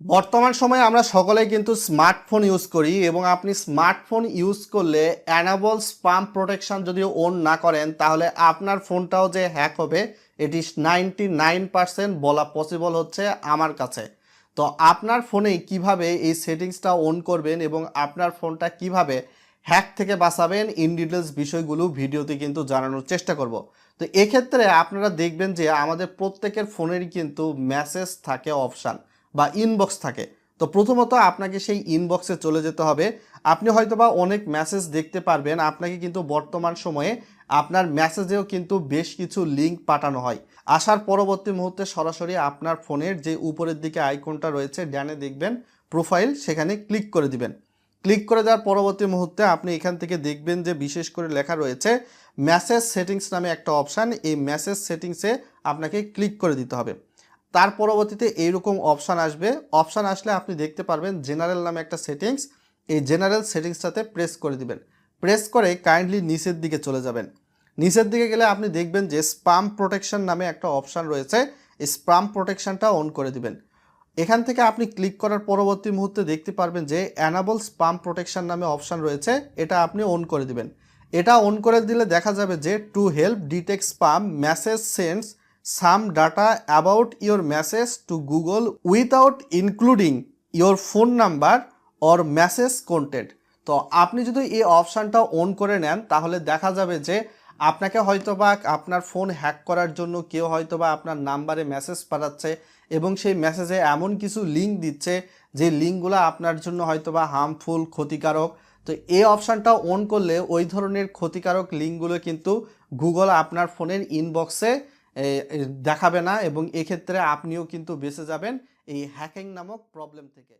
বর্তমান সময়ে আমরা সকলেই কিন্তু স্মার্টফোন ইউজ করি এবং আপনি স্মার্টফোন ইউজ করলে অ্যানাবল স্পাম প্রোটেকশন যদি অন না করেন, তাহলে আপনার ফোনটাও যে হ্যাক হবে এটি নাইনটি নাইন পার্সেন্ট বলা পসিবল হচ্ছে আমার কাছে। তো আপনার ফোনে কীভাবে এই সেটিংসটা অন করবেন এবং আপনার ফোনটা কীভাবে হ্যাক থেকে বাঁচাবেন ইন ডিটেলস বিষয়গুলো ভিডিওতে কিন্তু জানানোর চেষ্টা করব। তো এক্ষেত্রে আপনারা দেখবেন যে আমাদের প্রত্যেকের ফোনেরই কিন্তু মেসেজ থাকে অপশান বা ইনবক্স থাকে। তো প্রথমত আপনাকে সেই ইনবক্সে চলে যেতে হবে। আপনি হয়তোবা অনেক মেসেজ দেখতে পারবেন। আপনাকে কিন্তু বর্তমান সময়ে আপনার মেসেজেও কিন্তু বেশ কিছু লিঙ্ক পাঠানো হয়। আসার পরবর্তী মুহূর্তে সরাসরি আপনার ফোনের যে উপরের দিকে আইকনটা রয়েছে ড্যানে দেখবেন প্রোফাইল সেখানে ক্লিক করে দিবেন। ক্লিক করে দেওয়ার পরবর্তী মুহূর্তে আপনি এখান থেকে দেখবেন যে বিশেষ করে লেখা রয়েছে মেসেজ সেটিংস নামে একটা অপশান এই মেসেজ সেটিংসে আপনাকে ক্লিক করে দিতে হবে। তার পরবর্তীতে এইরকম অপশান আসবে। অপশান আসলে আপনি দেখতে পারবেন জেনারেল নামে একটা সেটিংস এই জেনারেল সেটিংসটাতে প্রেস করে দিবেন। প্রেস করে কাইন্ডলি নিচের দিকে চলে যাবেন। নিচের দিকে গেলে আপনি দেখবেন যে স্পাম প্রোটেকশন নামে একটা অপশান রয়েছে। স্পাম প্রোটেকশনটা অন করে দিবেন। এখান থেকে আপনি ক্লিক করার পরবর্তী মুহূর্তে দেখতে পারবেন যে অ্যানাবল স্পাম প্রোটেকশন নামে অপশান রয়েছে। এটা আপনি অন করে দিবেন। এটা অন করে দিলে দেখা যাবে যে to help detect spam message sends some data about your message to Google without including your phone number or message content তো আপনি যদি এই অপশানটা অন করে নেন, তাহলে দেখা যাবে যে আপনাকে হয়তোবা আপনার ফোন হ্যাক করার জন্য কেউ হয়তোবা আপনার নাম্বারে মেসেজ পাঠাচ্ছে এবং সেই মেসেজে এমন কিছু লিঙ্ক দিচ্ছে যে লিঙ্কগুলো আপনার জন্য হয়তোবা হার্মফুল ক্ষতিকারক। তো এই অপশানটা অন করলে ওই ধরনের ক্ষতিকারক লিঙ্কগুলো কিন্তু গুগল আপনার ফোনের ইনবক্সে দেখাবে না এবং এক্ষেত্রে আপনিও কিন্তু বেঁচে যাবেন এই হ্যাকিং নামক প্রবলেম থেকে।